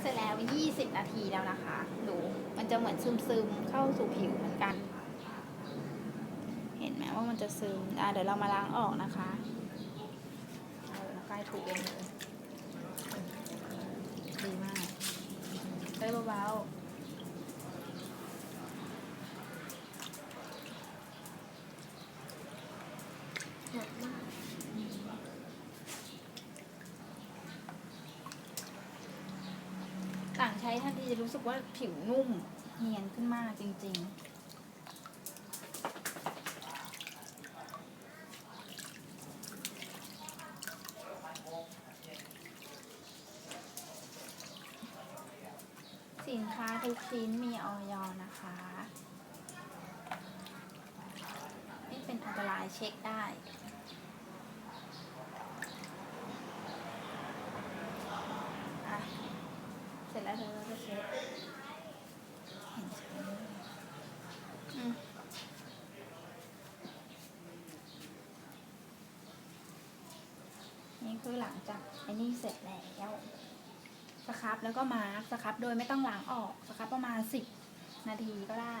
เสร็จแล้ว 20 นาทีแล้วนะคะ ดู มันจะเหมือนซึมๆ เข้าสู่ผิวเหมือนกัน เห็นไหมว่ามันจะซึม อะเดี๋ยวเรามาล้างออกนะคะเอาแล้วใกล้ถูเองเลยดีมากเฮ้ยเบาๆหนักมาก ต่าง ใช้ทันทีจะรู้สึกว่าผิวนุ่มเนียนขึ้นมากจริงๆสินค้าทุกชิ้นมีออยนะคะ ไม่เป็นอันตรายเช็คได้ อะ เสร็จแล้วเราจะเช็ดเห็นชัดอืมนี่คือหลังจากไอ้นี่เสร็จแล้วสครับแล้วก็มาร์กสครับโดยไม่ต้องล้างออกสครับประมาณสิบนาทีก็ได้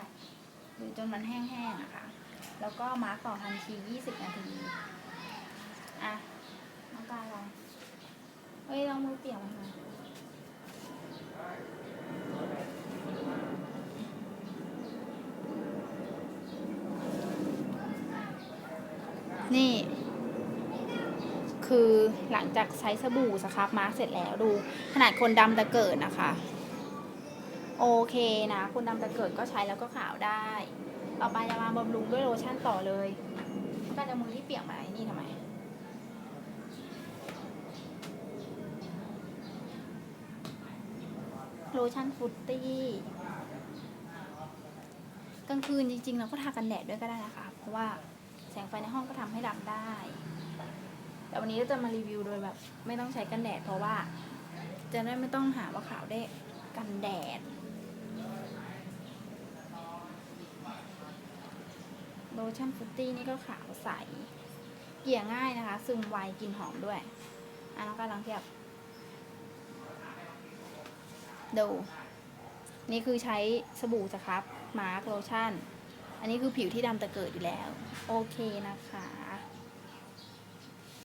หรือจนมันแห้งๆอะคะ แล้วก็มาร์กต่อทันทียี่สิบนาที อะน้องกายลองเฮ้ยลองมือเปียกมาค่ะ นี่ คือหลังจากใช้สบู่สครับมาร์กเสร็จแล้วดู ขนาดคนดำตะเกิดนะคะ โอเคนะ คนดำตะเกิดก็ใช้แล้วก็ขาวได้ ต่อไปจะมาบำรุงด้วยโลชั่นต่อเลยก็จะมือที่เปียกมาไอ้นี่ทำไมโลชั่นฟุตตี้กลางคืนจริงๆ เราก็ทากันแดดด้วยก็ได้นะคะ เพราะว่า แสงไฟในห้องก็ทำให้ดำได้ แต่วันนี้ก็จะมารีวิวโดยแบบ ไม่ต้องใช้กันแดดเพราะว่า จะได้ไม่ต้องหาว่าขาวได้กันแดด โลชั่นฟุตตี้นี่ก็ขาวใส เกลี่ยง่ายนะคะ ซึมไวกลิ่นหอมด้วยอะน้องกายลองเทียบดู นี่คือใช้สบู่สครับ มาร์กโลชั่น อันนี้คือผิวที่ดำตะเกิดอยู่แล้ว โอเคนะคะ